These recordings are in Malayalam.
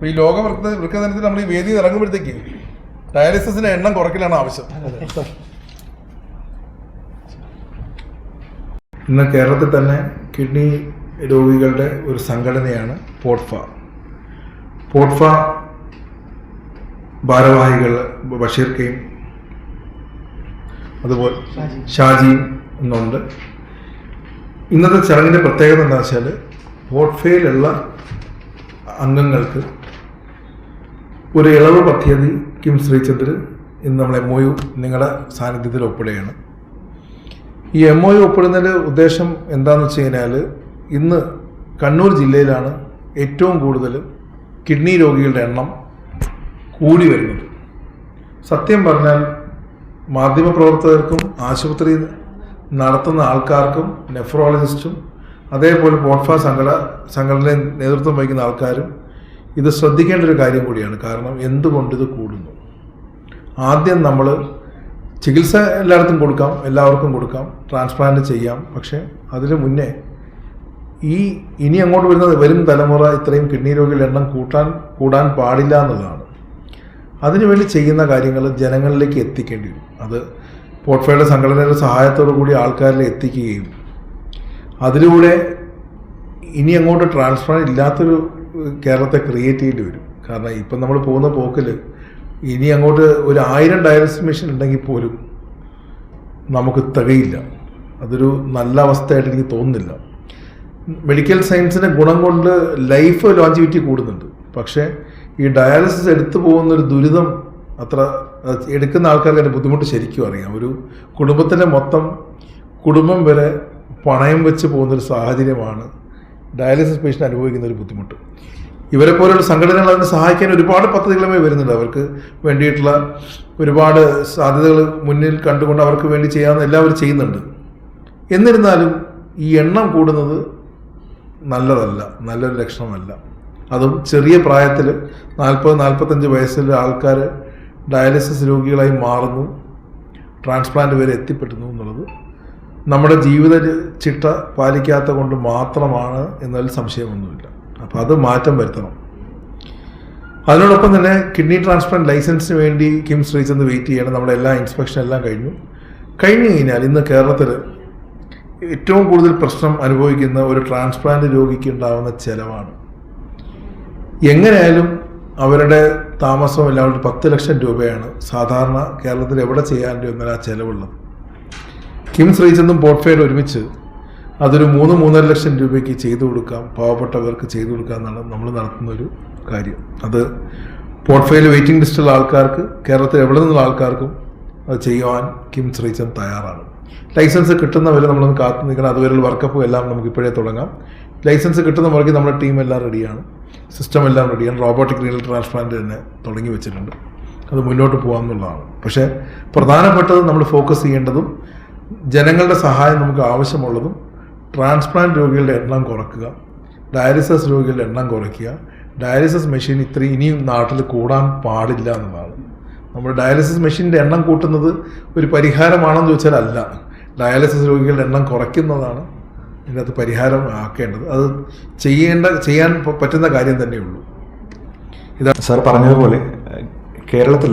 അപ്പോൾ ഈ ലോക വൃക്ക വൃക്കദിനത്തിൽ നമ്മൾ ഈ വേദിയിൽ ഇറങ്ങുമ്പോഴത്തേക്ക് ഡയാലിസിന്റെ എണ്ണം കുറയ്ക്കലാണ് ആവശ്യം. ഇന്ന് കേരളത്തിൽ തന്നെ കിഡ്നി രോഗികളുടെ ഒരു സംഘടനയാണ് പോട്ട്ഫ. പോട്ട്ഫ ഭാരവാഹികൾ ബഷീർ കെയും അതുപോലെ ഷാജിയും എന്നുണ്ട്. ഇന്നത്തെ ചടങ്ങിന്റെ പ്രത്യേകത എന്താ വെച്ചാൽ പോട്ട്ഫയിലുള്ള അംഗങ്ങൾക്ക് ഒരു ഇളവ് പദ്ധതി കിം ശ്രീചന്ദ്രൻ ഇന്ന് നമ്മൾ എം ഒ യു നിങ്ങളുടെ സാന്നിധ്യത്തിൽ ഒപ്പിടുകയാണ്. ഈ എം ഒ യു ഒപ്പിടുന്നതിന്റെ ഉദ്ദേശം എന്താണെന്ന് വെച്ച് കഴിഞ്ഞാൽ ഇന്ന് കണ്ണൂർ ജില്ലയിലാണ് ഏറ്റവും കൂടുതൽ കിഡ്നി രോഗികളുടെ എണ്ണം കൂടി വരുന്നത്. സത്യം പറഞ്ഞാൽ മാധ്യമപ്രവർത്തകർക്കും ആശുപത്രി നടത്തുന്ന ആൾക്കാർക്കും നെഫ്രോളജിസ്റ്റും അതേപോലെ പോട്ട്ഫ സംഘടന സംഘടനയിൽ നേതൃത്വം വഹിക്കുന്ന ആൾക്കാരും ഇത് ശ്രദ്ധിക്കേണ്ട ഒരു കാര്യം കൂടിയാണ്. കാരണം എന്തുകൊണ്ട് ഇത് കൂടുന്നു? ആദ്യം നമ്മൾ ചികിത്സ എല്ലായിടത്തും കൊടുക്കാം എല്ലാവർക്കും കൊടുക്കാം ട്രാൻസ്പ്ലാന്റ് ചെയ്യാം. പക്ഷേ അതിന് മുന്നേ ഈ ഇനി അങ്ങോട്ട് വരുന്ന വരും തലമുറ ഇത്രയും കിഡ്നി രോഗികളുടെ എണ്ണം കൂട്ടാൻ കൂടാൻ പാടില്ല എന്നുള്ളതാണ്. അതിനുവേണ്ടി ചെയ്യുന്ന കാര്യങ്ങൾ ജനങ്ങളിലേക്ക് എത്തിക്കേണ്ടി വരും. അത് പോർട്ട്ഫോളിയോ സംഘടനയുടെ സഹായത്തോടു കൂടി ആൾക്കാരിൽ എത്തിക്കുകയും അതിലൂടെ ഇനി അങ്ങോട്ട് ട്രാൻസ്പ്ലാന്റ് ഇല്ലാത്തൊരു കേരളത്തെ ക്രിയേറ്റ് ചെയ്യേണ്ടി വരും. കാരണം ഇപ്പം നമ്മൾ പോകുന്ന പോക്കിൽ ഇനി അങ്ങോട്ട് ഒരു ആയിരം ഡയാലിസിസ് മെഷീൻ ഉണ്ടെങ്കിൽ പോലും നമുക്ക് തികയില്ല. അതൊരു നല്ല അവസ്ഥയായിട്ട് എനിക്ക് തോന്നുന്നില്ല. മെഡിക്കൽ സയൻസിന്റെ ഗുണം കൊണ്ട് ലൈഫ് ലോഞ്ചിവിറ്റി കൂടുന്നുണ്ട്. പക്ഷേ ഈ ഡയാലിസിസ് എടുത്തു പോകുന്ന ഒരു ദുരിതം അത്ര എടുക്കുന്ന ആൾക്കാർക്ക് അതിന്റെ ബുദ്ധിമുട്ട് ശരിക്കും അറിയാം. ഒരു കുടുംബത്തിന്റെ മൊത്തം കുടുംബം വരെ പണയം വെച്ച് പോകുന്നൊരു സാഹചര്യമാണ് ഡയാലിസിസ് പേഷ്യന്റ് അനുഭവിക്കുന്ന ഒരു ബുദ്ധിമുട്ട്. ഇവരെ പോലെയുള്ള സംഘടനകൾ അതിനെ സഹായിക്കാൻ ഒരുപാട് പദ്ധതികളുമായി വരുന്നുണ്ട്. അവർക്ക് വേണ്ടിയിട്ടുള്ള ഒരുപാട് സാധ്യതകൾ മുന്നിൽ കണ്ടുകൊണ്ട് അവർക്ക് വേണ്ടി ചെയ്യാവുന്ന എല്ലാവരും ചെയ്യുന്നുണ്ട്. എന്നിരുന്നാലും ഈ എണ്ണം കൂടുന്നത് നല്ലതല്ല നല്ലൊരു ലക്ഷണമല്ല. അതും ചെറിയ പ്രായത്തിൽ നാൽപ്പത് നാൽപ്പത്തഞ്ച് വയസ്സിലെ ആൾക്കാർ ഡയാലിസിസ് രോഗികളായി മാറുന്നു. ട്രാൻസ്പ്ലാന്റ് വരെ എത്തിപ്പെടുന്നു എന്നുള്ളത് നമ്മുടെ ജീവിത ചിട്ട പാലിക്കാത്ത കൊണ്ട് മാത്രമാണ് എന്നതിൽ സംശയമൊന്നുമില്ല. അപ്പോൾ അത് മാറ്റം വരുത്തണം. അതിനോടൊപ്പം തന്നെ കിഡ്നി ട്രാൻസ്പ്ലാന്റ് ലൈസൻസിന് വേണ്ടി കിം ശ്രീചന്ദ് വെയിറ്റ് ചെയ്യണം. നമ്മുടെ എല്ലാ ഇൻസ്പെക്ഷൻ എല്ലാം കഴിഞ്ഞു. കഴിഞ്ഞു കഴിഞ്ഞാൽ ഇന്ന് കേരളത്തിൽ ഏറ്റവും കൂടുതൽ പ്രശ്നം അനുഭവിക്കുന്ന ഒരു ട്രാൻസ്പ്ലാന്റ് രോഗിക്ക് ഉണ്ടാകുന്ന ചിലവാണ്. എങ്ങനെയായാലും അവരുടെ താമസം എല്ലാവരും പത്ത് ലക്ഷം രൂപയാണ് സാധാരണ കേരളത്തിൽ എവിടെ ചെയ്യാൻ എന്നാൽ ആ ചെലവുള്ളത്. കിം ശ്രീചന്ദും പോർട്ട്ഫെയിൽ ഒരുമിച്ച് അതൊരു മൂന്ന് മൂന്നര ലക്ഷം രൂപയ്ക്ക് ചെയ്തു കൊടുക്കാം. പാവപ്പെട്ടവർക്ക് ചെയ്തു കൊടുക്കാം എന്നാണ് നമ്മൾ നടത്തുന്ന ഒരു കാര്യം. അത് പോർട്ട്ഫെയിൽ വെയിറ്റിംഗ് ലിസ്റ്റുള്ള ആൾക്കാർക്ക് കേരളത്തിൽ എവിടെ നിന്നുള്ള ആൾക്കാർക്കും അത് ചെയ്യുവാൻ കിംസ് ശ്രീചന്ദ് തയ്യാറാണ്. ലൈസൻസ് കിട്ടുന്ന വരെ നമ്മളൊന്ന് കാത്തു നിൽക്കണം. അതുവരെയുള്ള വർക്കപ്പും എല്ലാം നമുക്ക് ഇപ്പോഴേ തുടങ്ങാം. ലൈസൻസ് കിട്ടുന്ന മുറയ്ക്ക് നമ്മുടെ ടീം എല്ലാം റെഡിയാണ് സിസ്റ്റം എല്ലാം റെഡിയാണ് റോബോട്ടിക് റീൽ ട്രാൻസ്പ്ലാന്റ് തന്നെ തുടങ്ങി വെച്ചിട്ടുണ്ട്. അത് മുന്നോട്ട് പോകാമെന്നുള്ളതാണ് പക്ഷേ പ്രധാനപ്പെട്ടത് നമ്മൾ ഫോക്കസ് ചെയ്യേണ്ടതും ജനങ്ങളുടെ സഹായം നമുക്ക് ആവശ്യമുള്ളതും ട്രാൻസ്പ്ലാന്റ് രോഗികളുടെ എണ്ണം കുറക്കുക ഡയാലിസിസ് രോഗികളുടെ എണ്ണം കുറയ്ക്കുക. ഡയാലിസിസ് മെഷീൻ ഇത്രയും ഇനിയും നാട്ടിൽ കൂടാൻ പാടില്ല എന്നതാണ്. നമ്മൾ ഡയാലിസിസ് മെഷീന്റെ എണ്ണം കൂട്ടുന്നത് ഒരു പരിഹാരമാണെന്ന് ചോദിച്ചാൽ അല്ല. ഡയാലിസിസ് രോഗികളുടെ എണ്ണം കുറയ്ക്കുന്നതാണ് ഇതിനകത്ത് പരിഹാരം ആക്കേണ്ടത്. അത് ചെയ്യേണ്ട ചെയ്യാൻ പറ്റുന്ന കാര്യം തന്നെയുള്ളൂ. ഇതാണ് സാർ പറഞ്ഞതുപോലെ കേരളത്തിൽ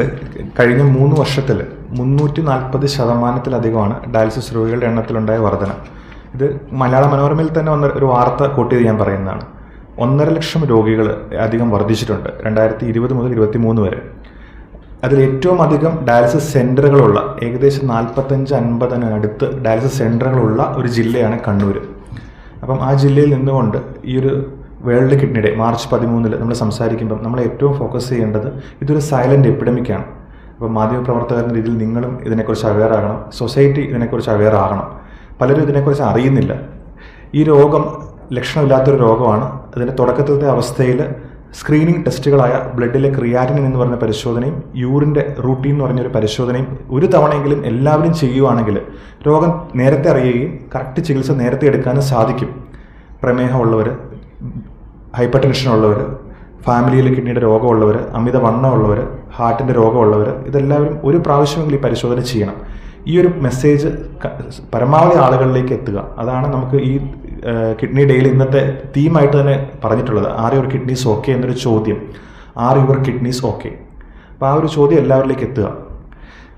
കഴിഞ്ഞ മൂന്ന് വർഷത്തിൽ മുന്നൂറ്റി നാൽപ്പത് ശതമാനത്തിലധികമാണ് ഡയാലിസിസ് രോഗികളുടെ എണ്ണത്തിലുണ്ടായ വർധന. ഇത് മലയാള മനോരമയിൽ തന്നെ വന്ന ഒരു വാർത്ത കോട്ട് ചെയ്ത് ഞാൻ പറയുന്നതാണ്. ഒന്നര ലക്ഷം രോഗികൾ അധികം വർദ്ധിച്ചിട്ടുണ്ട് രണ്ടായിരത്തി ഇരുപത് മുതൽ ഇരുപത്തി മൂന്ന് വരെ. അതിൽ ഏറ്റവും അധികം ഡയാലിസിസ് സെന്ററുകളുള്ള ഏകദേശം നാൽപ്പത്തഞ്ച് അൻപതിനടുത്ത് ഡയാലിസിസ് സെന്ററുകളുള്ള ഒരു ജില്ലയാണ് കണ്ണൂർ അപ്പം ആ ജില്ലയിൽ നിന്നുകൊണ്ട് ഈ ഒരു വേൾഡ് കിഡ്നി ഡേ മാർച്ച് പതിമൂന്നിൽ നമ്മൾ സംസാരിക്കുമ്പം നമ്മൾ ഏറ്റവും ഫോക്കസ് ചെയ്യേണ്ടത് ഇതൊരു സൈലന്റ് എപ്പിഡമിക്കാണ് അപ്പോൾ മാധ്യമപ്രവർത്തകരുടെ രീതിയിൽ നിങ്ങളും ഇതിനെക്കുറിച്ച് അവെയർ ആകണം സൊസൈറ്റി ഇതിനെക്കുറിച്ച് അവെയർ ആകണം. പലരും ഇതിനെക്കുറിച്ച് അറിയുന്നില്ല. ഈ രോഗം ലക്ഷണമില്ലാത്തൊരു രോഗമാണ്. അതിന്റെ തുടക്കത്തിലത്തെ അവസ്ഥയിൽ സ്ക്രീനിങ് ടെസ്റ്റുകളായ ബ്ലഡിലെ ക്രിയാറ്റിനിൻ എന്ന് പറഞ്ഞ പരിശോധനയും യൂറിന്റെ റൂട്ടീൻ എന്ന് പറഞ്ഞൊരു പരിശോധനയും ഒരു തവണയെങ്കിലും എല്ലാവരും ചെയ്യുവാണെങ്കിൽ രോഗം നേരത്തെ അറിയുകയും കറക്റ്റ് ചികിത്സ നേരത്തെ എടുക്കാനും സാധിക്കും. പ്രമേഹമുള്ളവർ ഹൈപ്പർ ടെൻഷൻ ഉള്ളവർ ഫാമിലിയിൽ കിഡ്നിയുടെ രോഗമുള്ളവർ അമിത വണ്ണമുള്ളവർ ഹാർട്ടിന്റെ രോഗമുള്ളവർ ഇതെല്ലാവരും ഒരു പ്രാവശ്യമെങ്കിലും ഈ പരിശോധന ചെയ്യണം. ഈ ഒരു മെസ്സേജ് പരമാവധി ആളുകളിലേക്ക് എത്തുക. അതാണ് നമുക്ക് ഈ കിഡ്നി ഡേയിൽ ഇന്നത്തെ തീമായിട്ട് തന്നെ പറഞ്ഞിട്ടുള്ളത്. ആർ യുവർ കിഡ്നീസ് ഓക്കെ എന്നൊരു ചോദ്യം. ആർ യുവർ കിഡ്നീസ് ഓക്കെ അപ്പോൾ ആ ഒരു ചോദ്യം എല്ലാവരിലേക്ക് എത്തുക.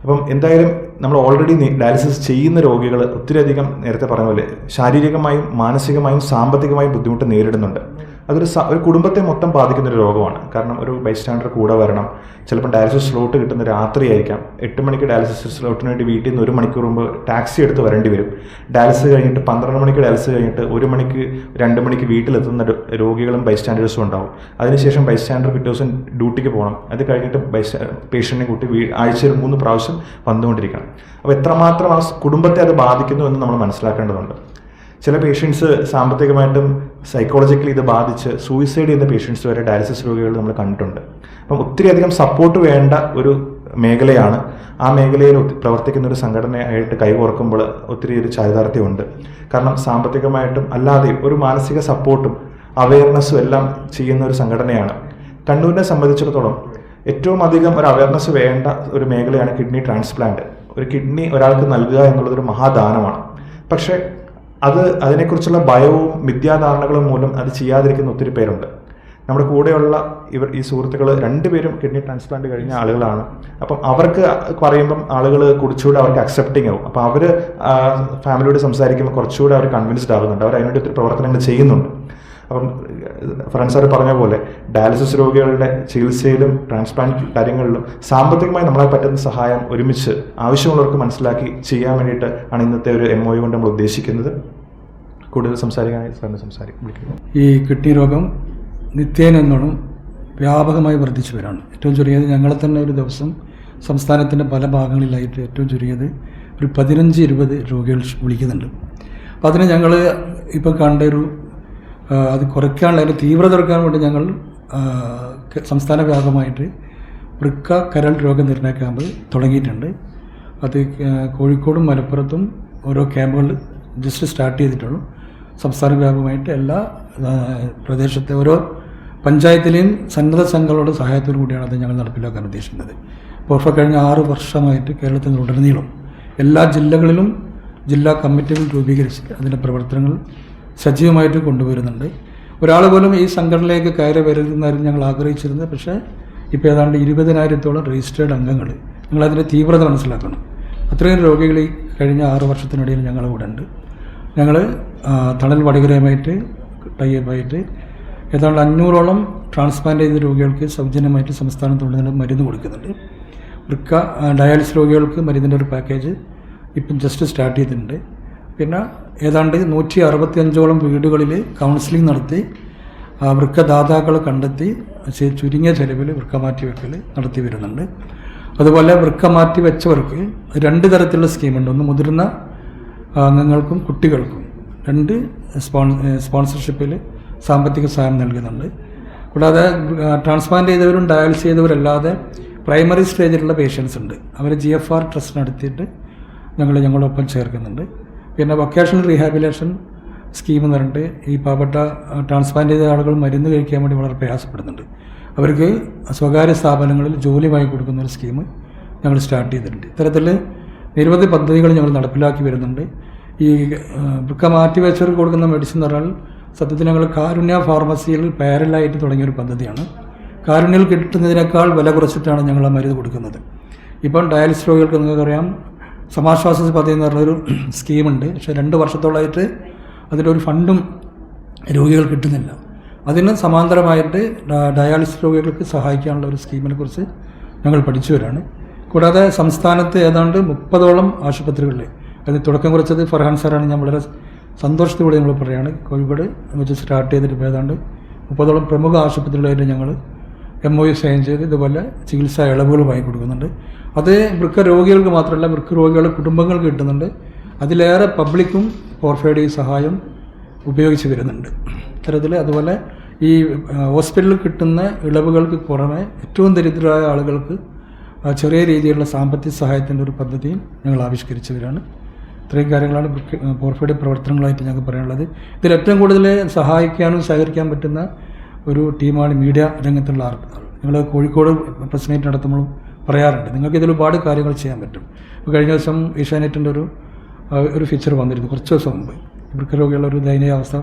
അപ്പം എന്തായാലും നമ്മൾ ഓൾറെഡി ഡയാലിസിസ് ചെയ്യുന്ന രോഗികൾ ഒത്തിരിയധികം നേരത്തെ പറഞ്ഞ പോലെ ശാരീരികമായും മാനസികമായും സാമ്പത്തികമായും ബുദ്ധിമുട്ട് നേരിടുന്നുണ്ട്. അതൊരു ഒരു കുടുംബത്തെ മൊത്തം ബാധിക്കുന്ന ഒരു രോഗമാണ്. കാരണം ഒരു ബൈസ്റ്റാൻഡർ കൂടെ വരണം. ചിലപ്പോൾ ഡയാലിസിസ് സ്ലോട്ട് കിട്ടുന്ന രാത്രിയായിരിക്കാം എട്ട് മണിക്ക് ഡയാലിസിസ് സ്ലോട്ടിന് വേണ്ടി വീട്ടിൽ നിന്ന് ഒരു മണിക്കൂർ മുമ്പ് ടാക്സി എടുത്ത് വരേണ്ടി വരും. ഡയാലിസിസ് കഴിഞ്ഞിട്ട് പന്ത്രണ്ട് മണിക്ക് ഡയാലിസിസ് കഴിഞ്ഞിട്ട് ഒരു മണിക്ക് രണ്ട് മണിക്ക് വീട്ടിലെത്തുന്ന രോഗികളും ബൈസ്റ്റാൻഡേഴ്സും ഉണ്ടാവും. അതിനുശേഷം ബൈസ്റ്റാൻഡർ പിറ്റേ ദിവസം ഡ്യൂട്ടിക്ക് പോകണം. അത് കഴിഞ്ഞിട്ട് ബൈസ്റ്റാ പേഷ്യന്റിനെ കൂട്ടി ആഴ്ചയിൽ മൂന്ന് പ്രാവശ്യം വന്നുകൊണ്ടിരിക്കണം. അപ്പോൾ എത്രമാത്രം ആ കുടുംബത്തെ അത് ബാധിക്കുന്നു എന്ന് നമ്മൾ മനസ്സിലാക്കേണ്ടതുണ്ട്. ചില പേഷ്യൻസ് സാമ്പത്തികമായിട്ടും സൈക്കോളജിക്കലി ഇത് ബാധിച്ച് സൂയിസൈഡ് ചെയ്യുന്ന പേഷ്യൻസ് വരെ ഡയാലിസിസ് രോഗികൾ നമ്മൾ കണ്ടിട്ടുണ്ട്. അപ്പം ഒത്തിരിയധികം സപ്പോർട്ട് വേണ്ട ഒരു മേഖലയാണ്. ആ മേഖലയിൽ പ്രവർത്തിക്കുന്ന ഒരു സംഘടനയായിട്ട് കൈകോർക്കുമ്പോൾ ഒത്തിരി ഒരു ചാരിതാർത്ഥ്യമുണ്ട്. കാരണം സാമ്പത്തികമായിട്ടും അല്ലാതെയും ഒരു മാനസിക സപ്പോർട്ടും അവയർനെസ്സും എല്ലാം ചെയ്യുന്ന ഒരു സംഘടനയാണ്. കണ്ണൂരിനെ സംബന്ധിച്ചിടത്തോളം ഏറ്റവും അധികം ഒരു അവയർനെസ് വേണ്ട ഒരു മേഖലയാണ് കിഡ്നി ട്രാൻസ്പ്ലാന്റ് ഒരു കിഡ്നി ഒരാൾക്ക് നൽകുക എന്നുള്ളത് ഒരു മഹാദാനമാണ്. പക്ഷേ അത് അതിനെക്കുറിച്ചുള്ള ഭയവും മിഥ്യാധാരണകളും മൂലം അത് ചെയ്യാതിരിക്കുന്ന ഒത്തിരി പേരുണ്ട്. നമ്മുടെ കൂടെയുള്ള ഇവർ ഈ സുഹൃത്തുക്കൾ രണ്ടുപേരും കിഡ്നി ട്രാൻസ്പ്ലാന്റ് കഴിഞ്ഞ ആളുകളാണ്. അപ്പം അവർക്ക് പറയുമ്പം ആളുകൾ കുറച്ചുകൂടെ അവർക്ക് അക്സെപ്റ്റിംഗ് ആവും. അപ്പോൾ അവർ ഫാമിലിയോട് സംസാരിക്കുമ്പോൾ കുറച്ചുകൂടെ അവർ കൺവിൻസ്ഡ് ആകുന്നുണ്ട് അവർ അതിനുവേണ്ടി ഒത്തിരി പ്രവർത്തനങ്ങൾ ചെയ്യുന്നുണ്ട്. അപ്പം ഫ്രണ്ട്സ് പറഞ്ഞ പോലെ ഡയാലിസിസ് രോഗികളുടെ ചികിത്സയിലും ട്രാൻസ്പ്ലാന്റ് കാര്യങ്ങളിലും സാമ്പത്തികമായി നമ്മളെ പറ്റുന്ന സഹായം ഒരുമിച്ച് ആവശ്യമുള്ളവർക്ക് മനസ്സിലാക്കി ചെയ്യാൻ വേണ്ടിയിട്ട് ആണ് ഇന്നത്തെ ഒരു എം ഒ കൊണ്ട് നമ്മൾ ഉദ്ദേശിക്കുന്നത്. കൂടുതൽ സംസാരിക്കാനായി സാറിന് സംസാരിക്കും ഈ കിഡ്നി രോഗം നിത്യേന എന്നോണം വ്യാപകമായി വർദ്ധിച്ചു വരാണ്. ഏറ്റവും ചുരുങ്ങിയത് ഞങ്ങളെ തന്നെ ഒരു ദിവസം സംസ്ഥാനത്തിന്റെ പല ഭാഗങ്ങളിലായിട്ട് ഏറ്റവും ചുരുങ്ങിയത് ഒരു പതിനഞ്ച് ഇരുപത് രോഗികൾ വിളിക്കുന്നുണ്ട്. അപ്പോൾ അതിന് ഞങ്ങൾ ഇപ്പോൾ കണ്ട ഒരു അത് കുറയ്ക്കാനുള്ള അതിന്റെ തീവ്രത കുറയ്ക്കാൻ വേണ്ടി ഞങ്ങൾ സംസ്ഥാന വ്യാപകമായിട്ട് വൃക്ക കരൾ രോഗനിർണയ ക്യാമ്പ് തുടങ്ങിയിട്ടുണ്ട്. അത് കോഴിക്കോടും മലപ്പുറത്തും ഓരോ ക്യാമ്പുകൾ ജസ്റ്റ് സ്റ്റാർട്ട് ചെയ്തിട്ടുള്ളൂ. സംസ്ഥാന വ്യാപകമായിട്ട് എല്ലാ പ്രദേശത്തെ ഓരോ പഞ്ചായത്തിലെയും സന്നദ്ധ സംഘങ്ങളുടെ സഹായത്തോടു കൂടിയാണ് അത് ഞങ്ങൾ നടപ്പിലാക്കാൻ ഉദ്ദേശിക്കുന്നത്. ഇപ്പോൾ കഴിഞ്ഞ ആറ് വർഷമായിട്ട് കേരളത്തിൽ ഉടനീളം എല്ലാ ജില്ലകളിലും ജില്ലാ കമ്മിറ്റികൾ രൂപീകരിച്ച് അതിന്റെ പ്രവർത്തനങ്ങൾ സജീവമായിട്ട് കൊണ്ടുവരുന്നുണ്ട്. ഒരാൾ പോലും ഈ സംഘടനയിലേക്ക് കയറി വരുന്നതായിരുന്നു ഞങ്ങൾ ആഗ്രഹിച്ചിരുന്നത്. പക്ഷേ ഇപ്പോൾ ഏതാണ്ട് ഇരുപതിനായിരത്തോളം രജിസ്റ്റേർഡ് അംഗങ്ങൾ നിങ്ങളതിന്റെ തീവ്രത മനസ്സിലാക്കണം. അത്രയും രോഗികൾ ഈ കഴിഞ്ഞ ആറ് വർഷത്തിനിടയിൽ ഞങ്ങളുടെ കൂടെ ഉണ്ട്. ഞങ്ങൾ തണൽ വടികരയുമായിട്ട് ടൈപ്പായിട്ട് ഏതാണ്ട് അഞ്ഞൂറോളം ട്രാൻസ്പ്ലാന്റ് ചെയ്ത രോഗികൾക്ക് സൗജന്യമായിട്ട് സംസ്ഥാനത്തുള്ള മരുന്ന് കൊടുക്കുന്നുണ്ട്. വൃക്ക ഡയാലിസിസ് രോഗികൾക്ക് മരുന്നിന്റെ ഒരു പാക്കേജ് ഇപ്പം ജസ്റ്റ് സ്റ്റാർട്ട് ചെയ്തിട്ടുണ്ട്. പിന്നെ ഏതാണ്ട് നൂറ്റി അറുപത്തിയഞ്ചോളം വീടുകളിൽ കൗൺസിലിംഗ് നടത്തി വൃക്കദാതാക്കൾ കണ്ടെത്തി ചുരുങ്ങിയ ചെലവിൽ വൃക്ക മാറ്റി വെക്കൽ നടത്തി വരുന്നുണ്ട്. അതുപോലെ വൃക്ക മാറ്റി വെച്ചവർക്ക് രണ്ട് തരത്തിലുള്ള സ്കീമുണ്ട്. ഒന്ന് മുതിർന്ന അംഗങ്ങൾക്കും കുട്ടികൾക്കും. രണ്ട് സ്പോൺ സ്പോൺസർഷിപ്പിൽ സാമ്പത്തിക സഹായം നൽകുന്നുണ്ട്. കൂടാതെ ട്രാൻസ്പ്ലാന്റ് ചെയ്തവരും ഡയാലിസ് ചെയ്തവരല്ലാതെ പ്രൈമറി സ്റ്റേജിലുള്ള പേഷ്യൻസ് ഉണ്ട്. അവർ ജി എഫ് ആർ ട്രസ്റ്റ് നടത്തിയിട്ട് ഞങ്ങൾ ഞങ്ങളൊപ്പം ചേർക്കുന്നുണ്ട്. പിന്നെ വൊക്കേഷണൽ റീഹാബിലേഷൻ സ്കീം എന്ന് പറഞ്ഞിട്ട് ഈ പാവപ്പെട്ട ട്രാൻസ്പ്ലാന്റ് ചെയ്ത ആളുകൾ മരുന്ന് കഴിക്കാൻ വേണ്ടി വളരെ പ്രയാസപ്പെടുന്നുണ്ട്. അവർക്ക് സ്വകാര്യ സ്ഥാപനങ്ങളിൽ ജോലി വാങ്ങി കൊടുക്കുന്ന ഒരു സ്കീം ഞങ്ങൾ സ്റ്റാർട്ട് ചെയ്തിട്ടുണ്ട്. ഇത്തരത്തിൽ നിരവധി പദ്ധതികൾ ഞങ്ങൾ നടപ്പിലാക്കി വരുന്നുണ്ട്. ഈ വൃക്ക മാറ്റിവെച്ചവർക്ക് കൊടുക്കുന്ന മെഡിസിൻ എന്ന് പറഞ്ഞാൽ സത്യത്തിൽ ഞങ്ങൾ കാരുണ്യ ഫാർമസിയിൽ പാരലായിട്ട് തുടങ്ങിയ ഒരു പദ്ധതിയാണ്. കാരുണ്യയിൽ കിട്ടുന്നതിനേക്കാൾ വില കുറച്ചിട്ടാണ് ഞങ്ങൾ ആ മരുന്ന് കൊടുക്കുന്നത്. ഇപ്പം ഡയാലിസിസ് രോഗികൾക്ക് നിങ്ങൾക്കറിയാം സമാശ്വാസ പദ്ധതി എന്ന് പറഞ്ഞൊരു സ്കീമുണ്ട്. പക്ഷേ രണ്ട് വർഷത്തോളമായിട്ട് അതിലൊരു ഫണ്ടും രോഗികൾ കിട്ടുന്നില്ല. അതിന് സമാന്തരമായിട്ട് ഡയാലിസിസ് രോഗികൾക്ക് സഹായിക്കാനുള്ള ഒരു സ്കീമിനെ കുറിച്ച് ഞങ്ങൾ പഠിച്ചു വരാണ് കൂടാതെ സംസ്ഥാനത്ത് ഏതാണ്ട് മുപ്പതോളം ആശുപത്രികളിൽ അതിന് തുടക്കം കുറിച്ചത് ഫർഹാൻ സാറാണ്. ഞാൻ വളരെ സന്തോഷത്തോടെ നമ്മൾ പറയുകയാണ് കോഴിക്കോട് വെച്ച് സ്റ്റാർട്ട് ചെയ്തിട്ട് ഏതാണ്ട് മുപ്പതോളം പ്രമുഖ ആശുപത്രികളായിട്ട് ഞങ്ങൾ എം ഒ സൈൻ ചെയ്ത് ഇതുപോലെ ചികിത്സാ ഇളവുകൾ വാങ്ങി കൊടുക്കുന്നുണ്ട്. അത് വൃക്ക രോഗികൾക്ക് മാത്രമല്ല വൃക്ക രോഗികളുടെ കുടുംബങ്ങൾക്ക് കിട്ടുന്നുണ്ട്. അതിലേറെ പബ്ലിക്കും ഫോർഫൈഡ് ഈ സഹായം ഉപയോഗിച്ച് വരുന്നുണ്ട്. ഇത്തരത്തിൽ അതുപോലെ ഈ ഹോസ്പിറ്റലിൽ കിട്ടുന്ന ഇളവുകൾക്ക് പുറമെ ഏറ്റവും ദരിദ്രരായ ആളുകൾക്ക് ചെറിയ രീതിയിലുള്ള സാമ്പത്തിക സഹായത്തിന്റെ ഒരു പദ്ധതിയും ഞങ്ങൾ ആവിഷ്കരിച്ചവരാണ്. ഇത്രയും കാര്യങ്ങളാണ് പോർഫേഡ് പ്രവർത്തനങ്ങളായിട്ട് ഞങ്ങൾക്ക് പറയാനുള്ളത്. ഇതിൽ ഏറ്റവും കൂടുതൽ സഹായിക്കാനും സഹകരിക്കാൻ പറ്റുന്ന ഒരു ടീമാണ് മീഡിയ രംഗത്തുള്ള ആൾ ഞങ്ങൾ കോഴിക്കോട് പ്രസ് മീറ്റ് നടത്തുമ്പോഴും പറയാറുണ്ട്. നിങ്ങൾക്ക് ഇതിൽ ഒരുപാട് കാര്യങ്ങൾ ചെയ്യാൻ പറ്റും. ഇപ്പോൾ കഴിഞ്ഞ ദിവസം ഏഷ്യാനെറ്റിന്റെ ഒരു ഒരു ഫീച്ചർ വന്നിരുന്നു കുറച്ച് ദിവസം മുമ്പ്. വൃക്കരോഗികളുടെ ഒരു ദയനീയ അവസ്ഥ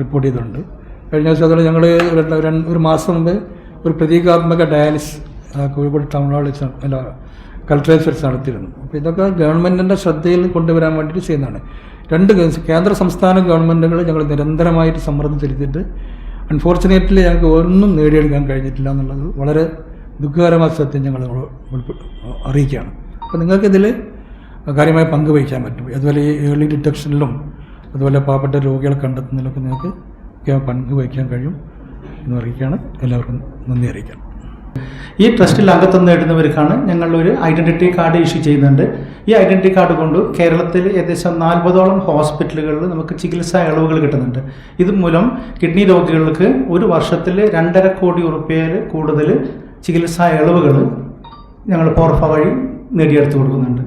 റിപ്പോർട്ട് ചെയ്തിട്ടുണ്ട്. കഴിഞ്ഞ ദിവസം അതുപോലെ ഞങ്ങൾ ഒരു മാസം മുമ്പ് ഒരു പ്രതീകാത്മക ഡയാലിസ് കോഴിക്കോട് ടൗൺ ഹാളിൽ അല്ല കൾച്ചറൽ വെച്ച് നടത്തിയിരുന്നു. അപ്പോൾ ഇതൊക്കെ ഗവൺമെന്റിന്റെ ശ്രദ്ധയിൽ കൊണ്ടുവരാൻ വേണ്ടിയിട്ട് ചെയ്യുന്നതാണ്. രണ്ട് കേന്ദ്ര സംസ്ഥാന ഗവൺമെന്റുകൾ ഞങ്ങൾ നിരന്തരമായിട്ട് സമ്മർദ്ദം ചെലുത്തിയിട്ട് അൺഫോർച്ചുനേറ്റ്ലി ഞങ്ങൾക്ക് ഒന്നും നേടിയെടുക്കാൻ കഴിഞ്ഞിട്ടില്ല എന്നുള്ളത് വളരെ ദുഃഖകരമായ സത്യം ഞങ്ങൾ അറിയിക്കുകയാണ്. അപ്പോൾ നിങ്ങൾക്കിതിൽ കാര്യമായി പങ്ക് വഹിക്കാൻ പറ്റും. അതുപോലെ ഈ ഏർലി ഡിറ്റക്ഷനിലും അതുപോലെ പാവപ്പെട്ട രോഗികളെ കണ്ടെത്തുന്നതിലൊക്കെ നിങ്ങൾക്ക് പങ്കുവഹിക്കാൻ പങ്ക് വഹിക്കാൻ കഴിയും എന്ന് അറിയിക്കുകയാണ്. എല്ലാവർക്കും നന്ദി അറിയിക്കാം. ഈ ട്രസ്റ്റിൽ അംഗത്വം നേടുന്നവർക്കാണ് ഞങ്ങൾ ഒരു ഐഡന്റിറ്റി കാർഡ് ഇഷ്യൂ ചെയ്യുന്നുണ്ട്. ഈ ഐഡന്റിറ്റി കാർഡ് കൊണ്ട് കേരളത്തിൽ ഏകദേശം നാൽപ്പതോളം ഹോസ്പിറ്റലുകളിൽ നമുക്ക് ചികിത്സാ ഇളവുകൾ കിട്ടുന്നുണ്ട്. ഇതുമൂലം കിഡ്നി രോഗികൾക്ക് ഒരു വർഷത്തിൽ രണ്ടര കോടി ഉറുപ്പ്യയിൽ കൂടുതൽ ചികിത്സാ ഇളവുകൾ ഞങ്ങൾ പോർഫ വഴി നേടിയെടുത്ത് കൊടുക്കുന്നുണ്ട്.